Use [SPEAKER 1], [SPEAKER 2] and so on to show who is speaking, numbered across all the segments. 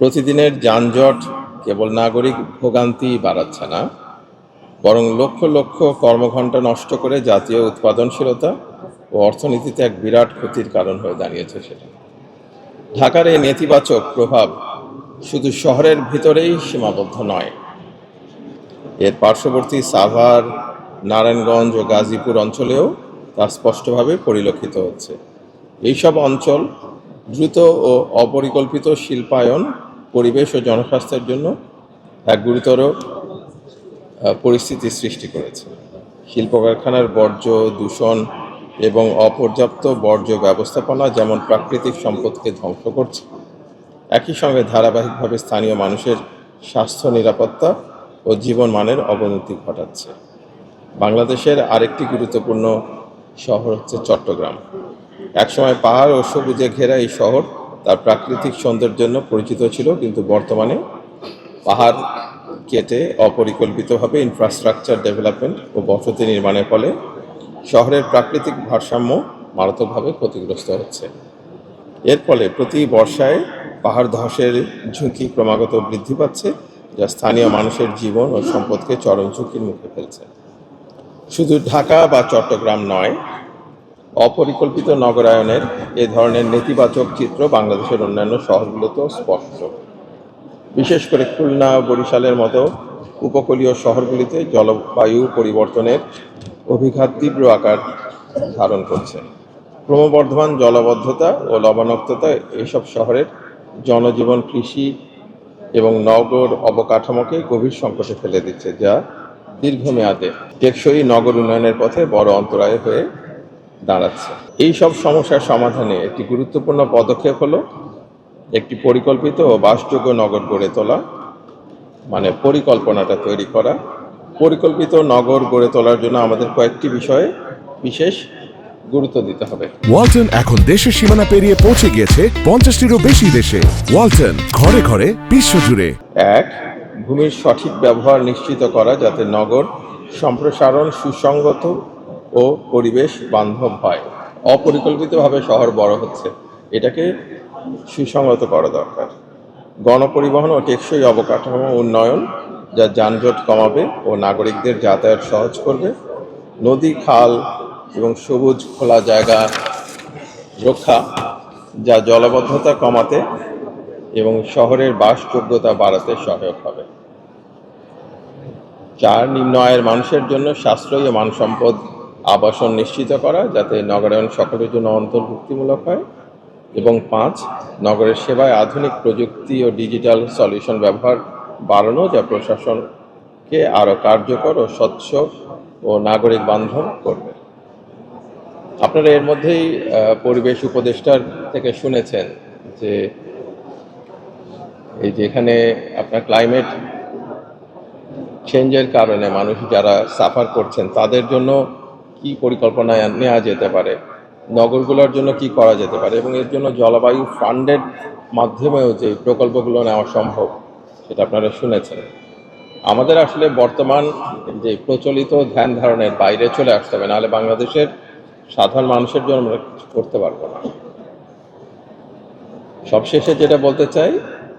[SPEAKER 1] প্রতিদিনের যানজট কেবল নাগরিক ভোগান্তি বাড়াচ্ছে না, বরং লক্ষ লক্ষ কর্মঘণ্টা নষ্ট করে জাতীয় উৎপাদনশীলতা ও অর্থনীতিতে এক বিরাট ক্ষতির কারণ হয়ে দাঁড়িয়েছে সেটা। ঢাকার এই নেতিবাচক প্রভাব শুধু শহরের ভিতরেই সীমাবদ্ধ নয়, এর পার্শ্ববর্তী সাভার, নারায়ণগঞ্জ ও গাজীপুর অঞ্চলেও তা স্পষ্টভাবে পরিলক্ষিত হচ্ছে। এইসব অঞ্চল দ্রুত ও অপরিকল্পিত শিল্পায়ন পরিবেশ ও জনস্বাস্থ্যের জন্য এক গুরুতর পরিস্থিতি সৃষ্টি করেছে। শিল্প কারখানার বর্জ্য দূষণ এবং অপর্যাপ্ত বর্জ্য ব্যবস্থাপনা যেমন প্রাকৃতিক সম্পদকে ধ্বংস করছে, একই সঙ্গে ধারাবাহিকভাবে স্থানীয় মানুষের স্বাস্থ্য নিরাপত্তা ও জীবনমানের অবনতি ঘটাচ্ছে। বাংলাদেশের আরেকটি গুরুত্বপূর্ণ শহর হচ্ছে চট্টগ্রাম। একসময় পাহাড় ও সবুজে ঘেরা এই শহর তার প্রাকৃতিক সৌন্দর্যের জন্য পরিচিত ছিল, কিন্তু বর্তমানে পাহাড় কেটে অপরিকল্পিতভাবে ইনফ্রাস্ট্রাকচার ডেভেলপমেন্ট ও বসতি নির্মাণের ফলে শহরের প্রাকৃতিক ভারসাম্য মারাত্মকভাবে ক্ষতিগ্রস্ত হচ্ছে। এর ফলে প্রতি বর্ষায় পাহাড় ধসের ঝুঁকি ক্রমাগত বৃদ্ধি পাচ্ছে, যা স্থানীয় মানুষের জীবন ও সম্পদকে চরম ঝুঁকির মুখে ফেলছে। শুধু ঢাকা বা চট্টগ্রাম নয় অপরিকল্পিত নগরায়নের এ ধরনের নেতিবাচক চিত্র বাংলাদেশের অন্যান্য শহরগুলোতেও স্পষ্ট। বিশেষ করে খুলনা, বরিশালের মতো উপকূলীয় শহরগুলিতে জলবায়ু পরিবর্তনের অভিঘাত তীব্র আকার ধারণ করছে। ক্রমবর্ধমান জলবদ্ধতা ও লবণাক্ততা এসব শহরের জনজীবন, কৃষি এবং নগর অবকাঠামোকে গভীর সংকটে ফেলে দিচ্ছে, যা দীর্ঘমেয়াদে টেকসই নগর উন্নয়নের পথে বড় অন্তরায় হয়ে দাঁড়াচ্ছে। এই সব সমস্যার সমাধানে একটি গুরুত্বপূর্ণ পদক্ষেপ হলো একটি পরিকল্পিত ও বাসযোগ্য নগর গড়ে তোলা মানে পরিকল্পনাটা তৈরি করা। পরিকল্পিত নগর গড়ে তোলার জন্য আমাদের কয়েকটি বিষয়ে বিশেষ গুরুত্ব দিতে হবে।
[SPEAKER 2] ওয়ালটন এখন দেশের সীমানা পেরিয়ে পৌঁছে গিয়েছে পঞ্চাশটিরও বেশি দেশে। ওয়ালটন ঘরে ঘরে বিশ্বজুড়ে।
[SPEAKER 1] এক ভূমির সঠিক ব্যবহার নিশ্চিত করা যাতে নগর সম্প্রসারণ সুসংগত ও পরিবেশ বান্ধব হয়। অপরিকল্পিতভাবে শহর বড় হচ্ছে। এটাকে সুসংগত করা দরকার। গণপরিবহন ও টেকসই অবকাঠামো উন্নয়ন, যা যানজট কমাবে ও নাগরিকদের যাতায়াত সহজ করবে। নদী, খাল এবং সবুজ খোলা জায়গা রক্ষা, যা জলবদ্ধতা কমাতে এবং শহরের বাসযোগ্যতা বাড়াতে সহায়ক হবে। চার, নিম্ন আয়ের মানুষের জন্য সাশ্রয়ী ও মানসম্পদ আবাসন নিশ্চিত করা, যাতে নগরায়ন সকলের জন্য অন্তর্ভুক্তিমূলক হয়। এবং পাঁচ, নগরের সেবায় আধুনিক প্রযুক্তি ও ডিজিটাল সলিউশন ব্যবহার বাড়ানো, যা প্রশাসনকে আরও কার্যকর ও স্বচ্ছ ও নাগরিক বান্ধব করবে। আপনারা এর মধ্যেই পরিবেশ উপদেষ্টার থেকে শুনেছেন যে, এই যেখানে আপনার ক্লাইমেট চেঞ্জের কারণে মানুষ যারা সাফার করছেন, তাদের জন্য কি পরিকল্পনা নেওয়া যেতে পারে? নগরগুলোর জন্য কি করা যেতে পারে? এবং এর জন্য জলবায়ু ফান্ডের মাধ্যমেও যে প্রকল্পগুলো নেওয়া সম্ভব, সেটা আপনারা শুনেছেন। আমাদের আসলে বর্তমান যে প্রচলিত ধ্যান ধারণের বাইরে চলে আসতে হবে, নাহলে বাংলাদেশের সাধারণ মানুষের জন্য আমরা কিছু করতে পারব না। সবশেষে যেটা বলতে চাই,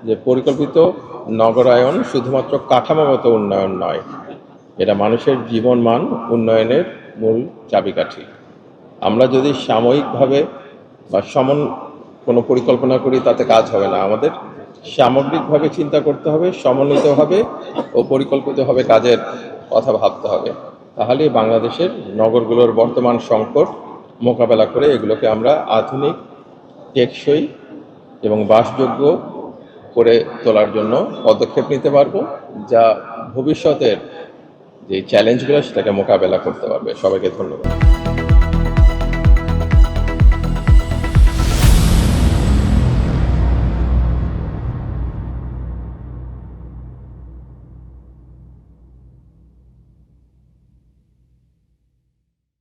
[SPEAKER 1] যে পরিকল্পিত নগরায়ন শুধুমাত্র কাঠামোগত উন্নয়ন নয়, এটা মানুষের জীবনমান উন্নয়নের মূল চাবিকাঠি। আমরা যদি সাময়িকভাবে বা সমন কোনো পরিকল্পনা করি, তাতে কাজ হবে না। আমাদের সামগ্রিকভাবে চিন্তা করতে হবে, সমন্বিতভাবে ও পরিকল্পিতভাবে কাজের কথা ভাবতে হবে। তাহলে বাংলাদেশের নগরগুলোর বর্তমান সংকট মোকাবেলা করে এগুলোকে আমরা আধুনিক, টেকসই এবং বাসযোগ্য করে তোলার জন্য পদক্ষেপ নিতে পারব, যা ভবিষ্যতের যে চ্যালেঞ্জগুলো সেটাকে মোকাবেলা করতে পারবে। সবাইকে ধন্যবাদ।